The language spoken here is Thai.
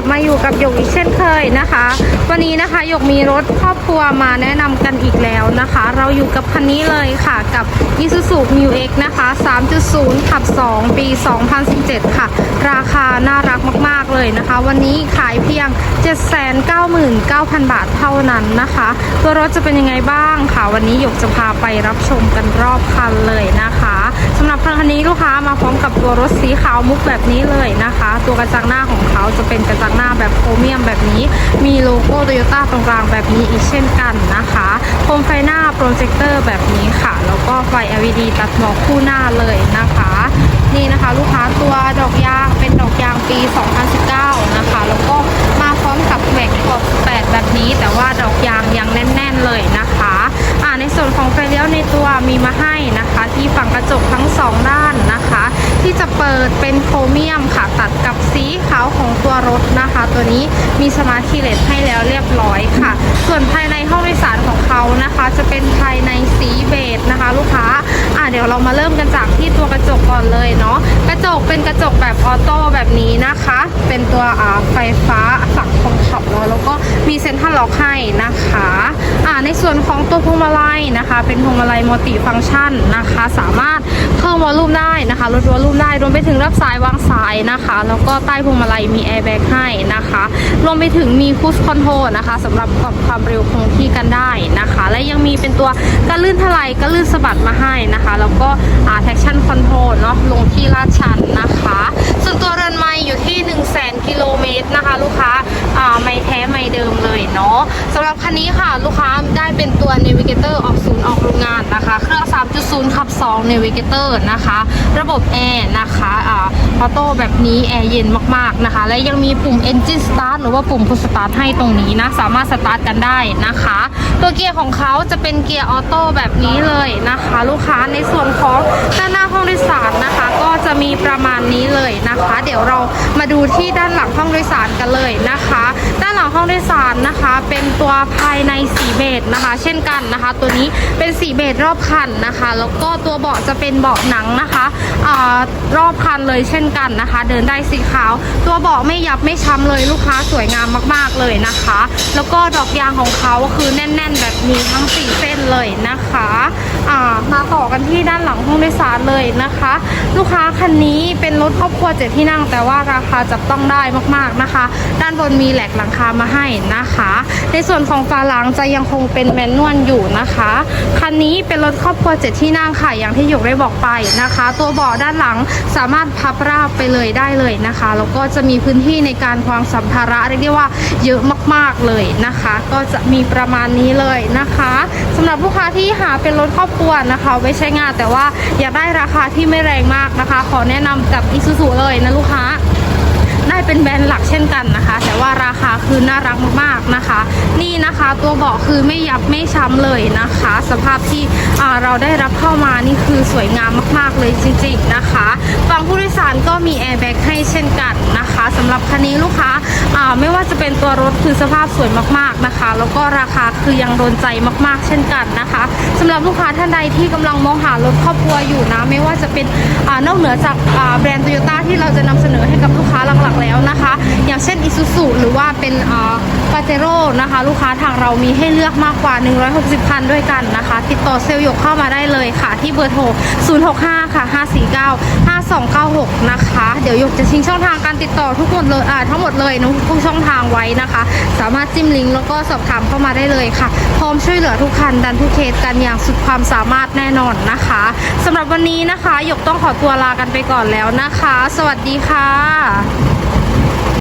ลับมาอยู่กับหยกอีกเช่นเคยนะคะ วันนี้นะคะหยกมีรถครอบครัวมาแนะนำกันอีกแล้วนะคะ เราอยู่กับคันนี้เลยค่ะกับ Isuzu Mu X นะคะ 3.0 ขับ 2 ปี 2017 ค่ะ ราคาน่ารักมาก ๆ เลยนะคะ วันนี้ขายเพียง 799,000 บาทเท่านั้นนะคะ ตัวรถจะเป็นยังไงบ้างค่ะ วันนี้หยกจะพาไปรับชมกันรอบคันเลยนะคะสำหรับคันนี้ลูกค้ามาพร้อมกับตัวรถสีขาวมุกแบบนี้เลยนะคะ ตัวกระจังหน้าของเขาจะเป็นกระจังหน้าแบบโครเมียมแบบนี้มีโลโก้โตโยต้าตรงกลางแบบนี้อีกเช่นกันนะคะโคมไฟหน้าโปรเจคเตอร์แบบนี้ค่ะ แล้วก็ไฟ LED ตัดหมอกคู่หน้าเลยนะคะ นี่นะคะลูกค้าตัวดอกยางเป็นดอกยางปี 2019 นะคะ แล้วก็มาพร้อมกับแม็กกด8แบบนี้ แต่ว่าดอกยางยังแน่น ๆ เลยนะคะ อ่าในส่วนของไฟเลี้ยวในตัวมีมาให้นะคะ ที่ฝั่งกระจกทั้งสองด้าน จะเปิดเป็นโครเมียมค่ะ ตัดกับสีขาวของตัวรถนะคะ ตัวนี้มีสมาร์ทคีเลสให้แล้วเรียบร้อยค่ะ ส่วนภายในห้องโดยสารของเขานะคะ จะเป็นภายในสีเบจนะคะ ลูกค้าอ่าเดี๋ยวเรามาเริ่มกันจากที่ตัวกระจกก่อนเลยเนาะกระจกเป็นกระจกแบบออโต้แบบนี้นะคะ เป็นตัวอ่าไฟฟ้า แล้วก็มีเซ็นทรัลล็อกให้นะคะอ่าในส่วนของตัวพวงมาลัยนะคะ เป็นพวงมาลัยมัลติฟังก์ชันนะคะ สามารถเพิ่มวอลลุ่มได้นะคะลดวอลลุ่มได้รวมไปถึงรับสายวางสายนะคะ แล้วก็ใต้พวงมาลัยมีแอร์แบ็กให้นะคะรวมไปถึงมีคูสคอนโทรนะคะสำหรับปรับความเร็วคงที่กันได้นะคะ และยังมีเป็นตัวกระลื่นถลายกระลื่นสะบัดมาให้นะคะ แล้วก็อ่า traction control เนาะลงที่ลาดชันนะคะ ส่วนตัวเรือนไม้อยู่ที่ 1 0 0 0 0แกิโลเมตรนะคะ ลูกค้าอ่าไม่แท้ไม่ เนาะสำหรับคันนี้ค่ะลูกค้าได้เป็นตัว Navigator ออกศูนย์ออกโรงงานนะคะ เครื่อง 3.0 ขับ 2 Navigator นะคะ ระบบแอร์นะคะอ่าอโต้แบบนี้แอร์เย็นมากๆนะคะ และยังมีปุ่ม Engine Start หรือว่าปุ่ม Push Start ให้ตรงนี้นะ สามารถสตาร์ทกันได้นะคะ ตัวเกียร์ของเขาจะเป็นเกียร์ออโต้แบบนี้เลยนะคะ ลูกค้าในส่วนของด้านหน้าห้องโดยสาร จะมีประมาณนี้เลยนะคะ เดี๋ยวเรามาดูที่ด้านหลังห้องโดยสารกันเลยนะคะ ด้านหลังห้องโดยสารนะคะ เป็นตัวภายในสีเบจนะคะ เช่นกันนะคะ ตัวนี้เป็นสีเบจรอบคันนะคะ แล้วก็ตัวเบาะจะเป็นเบาะหนังนะคะอรอบคันเลยเช่นกันนะคะ เดินได้สีขาว ตัวเบาะไม่ยับไม่ช้ำเลยลูกค้าสวยงามมาก ๆเลยนะคะ แล้วก็ดอกยางของเขาคือแน่น ๆ แบบนี้ทั้งสี่เส้นเลยนะคะ อ่ามาต่อกันที่ด้านหลังห้องโดยสารเลยนะคะ ลูกค้าคันนี้เป็นรถครอบครัวเจ็ดที่นั่ง แต่ว่าราคาจับต้องได้มากๆนะคะ ด้านบนมีแหลกหลังคามาให้นะคะ ในส่วนของฝาหลังจะยังคงเป็นแมนนวลอยู่นะคะ คันนี้เป็นรถครอบครัวเจ็ดที่นั่งค่ะอย่างที่หยกได้บอกไปนะคะ ตัวเบาะด้านหลังสามารถพับราบไปเลยได้เลยนะคะแล้วก็จะมีพื้นที่ในการวางสัมภาระเรียกได้ว่าเยอะมากๆเลยนะคะ ก็จะมีประมาณนี้เลยนะคะสำหรับลูกค้าที่หาเป็นรถครอบครัววนนะคะไว้ใช้งานแต่ว่าอยากได้ราคาที่ไม่แรงมากนะคะ ขอแนะนำกับ Isuzu เลยนะลูกค้าได้เป็นแบรนด์หลักเช่นกันนะคะ แต่ว่าราคาคือน่ารักมากๆนะคะ นี่นะคะตัวเบาะคือไม่ยับไม่ช้ำเลยนะคะ สภาพที่เราได้รับเข้ามานี่คือสวยงามมากๆเลยจริงๆนะคะฝั่งผู้โดยสารก็มีแอร์แบ็กให้เช่นกันนะคะสำหรับคันนี้ลูกค้า ไม่ว่าจะเป็นตัวรถคือสภาพสวยมากๆนะคะ แล้วก็ราคาคือยังโดนใจมากๆ เช่นกันนะคะสำหรับลูกค้าท่านใดที่กำลังมองหารถครอบครัวอยู่นะ ไม่ว่าจะเป็นอนอกเหนือจากแบรนด์โตโยต้าที่เราจะนำเสนอให้กับลูกค้าหลักๆแล้วนะคะ อย่างเช่น Isuzu หรือว่าเป็นปาเจโร่นะคะ ลูกค้าทางเรามีให้เลือกมากกว่า 160 คันด้วยกันนะคะ ติดต่อเซลล์ยกเข้ามาได้เลยค่ะ ที่เบอร์โทร 065 ค่ะ 549 5296 นะคะ เดี๋ยวยกจะทิ้งช่องทางการติดต่อทุกหมดเลยทั้งหมดเลยนะทุกช่องทางไว้นะคะ สามารถจิ้มลิงก์แล้วก็สอบถามเข้ามาได้เลยค่ะ พร้อมช่วยเหลือทุกคันดันทุกเคสกันอย่างสุดความสามารถแน่นอนนะคะสำหรับวันนี้นะคะหยกต้องขอตัวลากันไปก่อนแล้วนะคะ สวัสดีค่ะ